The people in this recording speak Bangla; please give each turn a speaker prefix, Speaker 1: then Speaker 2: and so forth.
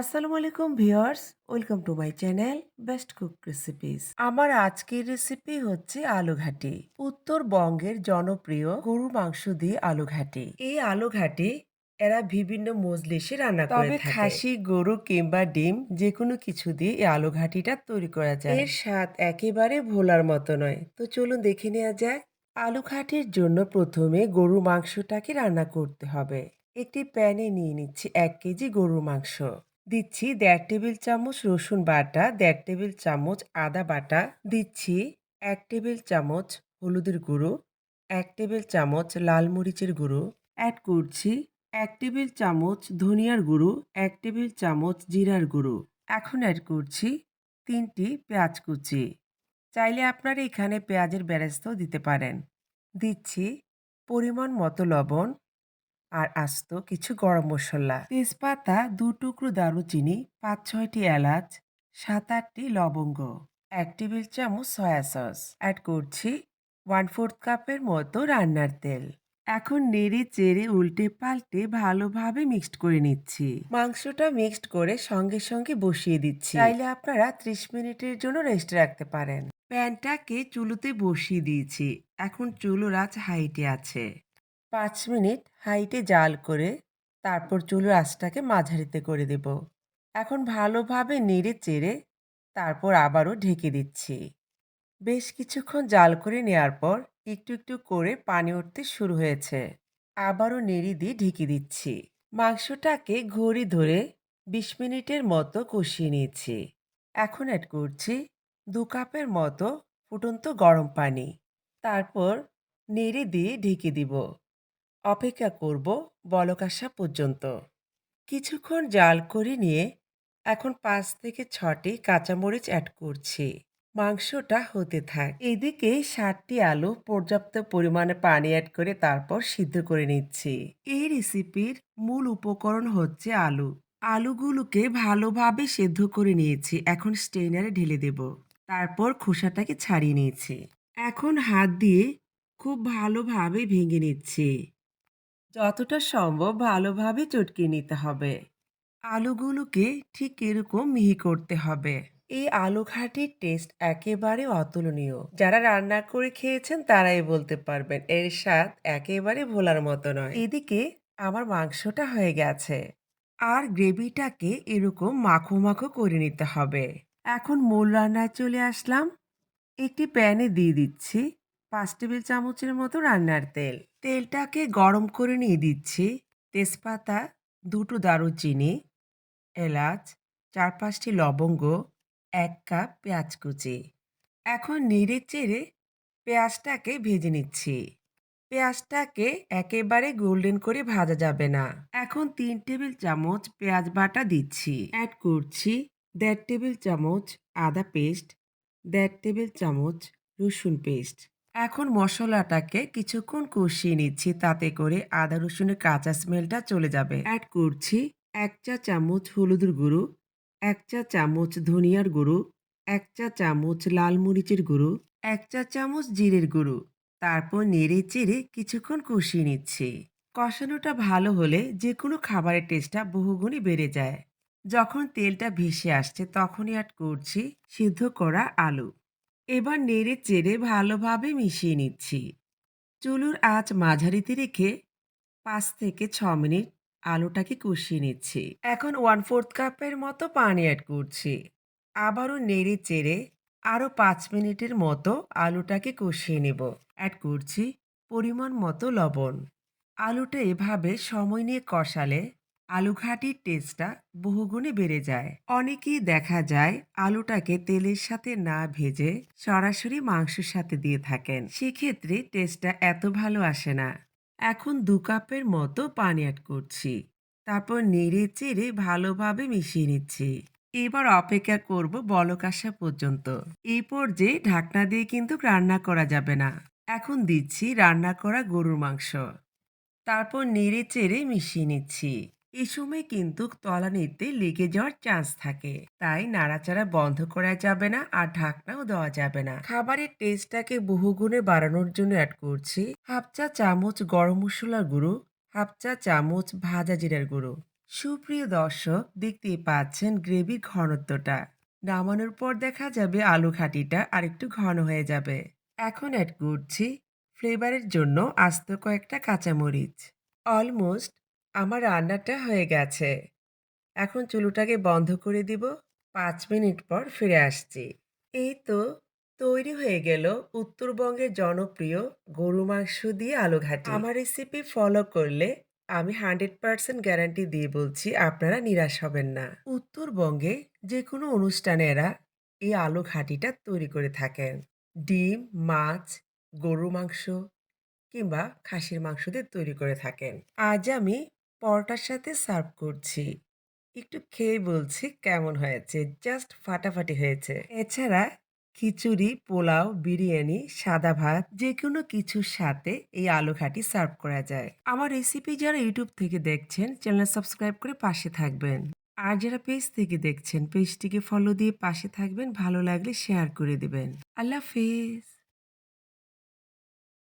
Speaker 1: আসসালামু আলাইকুম viewers welcome to my channel best cook recipes. আমার আজকের রেসিপি হচ্ছে আলু ঘাটি উত্তরবঙ্গের জনপ্রিয় গরু মাংস দিয়ে আলু ঘাটি এই আলু ঘাটি এরা বিভিন্ন মজলিসে রান্না করে
Speaker 2: তবে খাসি,
Speaker 1: গরু কিংবা ডিম যে কোনো কিছু দিয়ে এই আলু ঘাটিটা তৈরি করা যায়। এর স্বাদ একেবারে ভোলার মতো নয়। তো চলুন দেখে নেওয়া যাক আলু ঘাটির জন্য প্রথমে গরু মাংসটাকে রান্না করতে হবে। একটি প্যানে নিয়ে নিচ্ছি এক কেজি গরুর মাংস। দিচ্ছি দেড় টেবিল চামচ রসুন বাটা, দেড় টেবিল চামচ আদা বাটা, দিচ্ছি এক টেবিল চামচ হলুদের গুঁড়ো, এক টেবিল চামচ লাল মরিচের গুঁড়ো। অ্যাড করছি এক টেবিল চামচ ধনিয়ার গুঁড়ো, এক টেবিল চামচ জিরার গুঁড়ো। এখন অ্যাড করছি তিনটি পেঁয়াজ কুচি। চাইলে আপনারা এখানে পেঁয়াজের বেরেস্তাও দিতে পারেন। দিচ্ছি পরিমাণ মতো লবণ আর আস্ত কিছু গরম মশলা। তেজপাতা, দু টুকরো দারুচিনি, পাঁচ, ছয়টি এলাচ, সাত, আটটি লবঙ্গ, এক টেবিল চামচ সয়া সস। অ্যাড করছি ওয়ান ফোর্থ কাপের মতো রান্নার তেল। এখন নেড়ে চেড়ে উল্টে পাল্টে ভালোভাবে মিক্সড করে নিচ্ছি। মাংসটা মিক্সড করে সঙ্গে সঙ্গে বসিয়ে দিচ্ছি। চাইলে আপনারা ত্রিশ মিনিটের জন্য রেস্টে রাখতে পারেন। প্যানটাকে চুলোতে বসিয়ে দিয়েছি। এখন চুলোর আঁচ হাইটে আছে। পাঁচ মিনিট হাইটে জাল করে তারপর চুলোর আঁচটাকে মাঝারিতে করে দেব। এখন ভালোভাবে নেড়ে চেড়ে তারপর আবারও ঢেকে দিচ্ছি। বেশ কিছুক্ষণ জাল করে নেওয়ার পর একটু একটু করে পানি উঠতে শুরু হয়েছে। আবারও নেড়ে দিয়ে ঢেকে দিচ্ছি। মাংসটাকে ঘড়ি ধরে বিশ মিনিটের মতো কষিয়ে নিয়েছি। এখন অ্যাড করছি দু কাপের মতো ফুটন্ত গরম পানি। তারপর নেড়ে দিয়ে ঢেকে দিব। অপেক্ষা করব বলক আসা পর্যন্ত। কিছুক্ষণ জাল করে নিয়ে এখন পাঁচ থেকে ছটি কাঁচামরিচ অ্যাড করছি। মাংসটা হতে থাক। এদিকে ষাটটি আলু পর্যাপ্ত পরিমাণে পানি অ্যাড করে তারপর সিদ্ধ করে নিচ্ছি। এই রেসিপির মূল উপকরণ হচ্ছে আলু। আলুগুলোকে ভালোভাবে সেদ্ধ করে নিয়েছি। এখন স্টেনারে ঢেলে দেব। তারপর খোসাটাকে ছাড়িয়ে নিয়েছি। এখন হাত দিয়ে খুব ভালোভাবে ভেঙে নিচ্ছি। যতটা সম্ভব ভালোভাবে চটকে নিতে হবে। আলুগুলোকে ঠিক এরকম মিহি করতে হবে। এই আলু ঘাটির টেস্ট একেবারে অতুলনীয়। যারা রান্না করে খেয়েছেন তারাই বলতে পারবেন, এর স্বাদ একেবারে ভোলার মতো নয়। এদিকে আমার মাংসটা হয়ে গেছে। আর গ্রেভিটাকে এরকম মাখো মাখো করে নিতে হবে। এখন মূল রান্নায় চলে আসলাম। একটি প্যানে দিয়ে দিচ্ছি। পাঁচ টেবিল চামচের মতো রান্নার তেল। তেলটাকে গরম করে নিয়ে দিচ্ছি। তেজপাতা, দুটো দারুচিনি, এলাচ, চার পাঁচটি লবঙ্গ, এক কাপ পেঁয়াজ কুচি। এখন নেড়ে চেড়ে পেঁয়াজটাকে ভেজে নিচ্ছি। পেঁয়াজটাকে একেবারে গোল্ডেন করে ভাজা যাবে না। এখন তিন টেবিল চামচ পেঁয়াজ বাটা দিচ্ছি। অ্যাড করছি দেড় টেবিল চামচ আদা পেস্ট, দেড় টেবিল চামচ রসুন পেস্ট। এখন মশলাটাকে কিছুক্ষণ কষিয়ে নিচ্ছি, তাতে করে আদা রসুনের কাঁচা স্মেলটা চলে যাবে। অ্যাড করছি এক চা চামচ হলুদের গুঁড়ো, এক চা চামচ ধনিয়ার গুঁড়ো, এক চা চামচ লাল মরিচের গুঁড়ো, এক চা চামচ জিরের গুঁড়ো। তারপর নেড়ে চেড়ে কিছুক্ষণ কষিয়ে নিচ্ছি। কষানোটা ভালো হলে যে কোনো খাবারের টেস্টটা বহুগুণে বেড়ে যায়। যখন তেলটা ভেসে আসছে, তখনই অ্যাড করছি সিদ্ধ করা আলু। এবার নেড়ে চেড়ে ভালোভাবে মিশিয়ে নিচ্ছি। চুলুর আঁচ মাঝারিতে রেখে পাঁচ থেকে ছ মিনিট আলুটাকে কষিয়ে নিচ্ছি। এখন ওয়ান ফোর্থ কাপের মতো পানি অ্যাড করছি। আবারও নেড়ে চেড়ে আরও পাঁচ মিনিটের মতো আলুটাকে কষিয়ে নেব। অ্যাড করছি পরিমাণ মতো লবণ। আলুটা এভাবে সময় নিয়ে কষালে আলু ঘাটির টেস্টটা বহুগুণে বেড়ে যায়। অনেকেই দেখা যায় আলুটাকে তেলের সাথে না ভেজে সরাসরি মাংসের সাথে দিয়ে থাকেন। সেক্ষেত্রে টেস্টটা এত ভালো আসে না। এখন দু কাপের মতো পানি অ্যাড করছি। তারপর নেড়ে চেড়ে ভালোভাবে মিশিয়ে নিচ্ছি। এবার অপেক্ষা করব বলক আসা পর্যন্ত। এই পর্যায়ে ঢাকনা দিয়ে কিন্তু রান্না করা যাবে না। এখন দিচ্ছি রান্না করা গরুর মাংস। তারপর নেড়ে চেড়ে মিশিয়ে নিচ্ছি। এ সময় কিন্তু তলানিতে লেগে যাওয়ার চান্স থাকে। তাই নাড়াচাড়া বন্ধ করা যাবে না আর ঢাকনাও দেওয়া যাবে না। খাবারের টেস্টটাকে বহুগুণে বাড়ানোর জন্য অ্যাড করছি হাফ চা চামচ গরম মশলার গুঁড়ো, হাফ চা চামচ ভাজা জিরার গুঁড়ো। সুপ্রিয় দর্শক, দেখতেই পাচ্ছেন গ্রেভির ঘনত্বটা। নামানোর পর দেখা যাবে আলু ঘাটিটা আরেকটু ঘন হয়ে যাবে। এখন অ্যাড করছি ফ্লেভারের জন্য আস্ত কয়েকটা কাঁচামরিচ। অলমোস্ট আমার রান্নাটা হয়ে গেছে। এখন চুলোটাকে বন্ধ করে দিব। পাঁচ মিনিট পর ফিরে আসছি। এই তো তৈরি হয়ে গেল উত্তরবঙ্গের জনপ্রিয় গরু মাংস দিয়ে আলু ঘাটি। আমার রেসিপি ফলো করলে আমি হান্ড্রেড পার্সেন্ট গ্যারান্টি দিয়ে বলছি আপনারা নিরাশ হবেন না। উত্তরবঙ্গে যে কোনো অনুষ্ঠানে এরা এই আলু ঘাটিটা তৈরি করে থাকেন। ডিম, মাছ, গরু মাংস কিংবা খাসির মাংস দিয়ে তৈরি করে থাকেন। আজ আমি পরোটার সাথে সার্ভ করছি। একটু খেয়ে বলছি কেমন হয়েছে। জাস্ট ফাটাফাটি হয়েছে। এছাড়া খিচুড়ি, পোলাও, বিরিয়ানি, সাদা ভাত যে কোনো কিছুর সাথে এই আলু ঘাটি সার্ভ করা যায়। আমার রেসিপি যারা ইউটিউব থেকে দেখছেন, চ্যানেল সাবস্ক্রাইব করে পাশে থাকবেন। আর যারা পেজ থেকে দেখছেন, পেজটিকে ফলো দিয়ে পাশে থাকবেন। ভালো লাগলে শেয়ার করে দেবেন। আল্লাহ হাফেজ।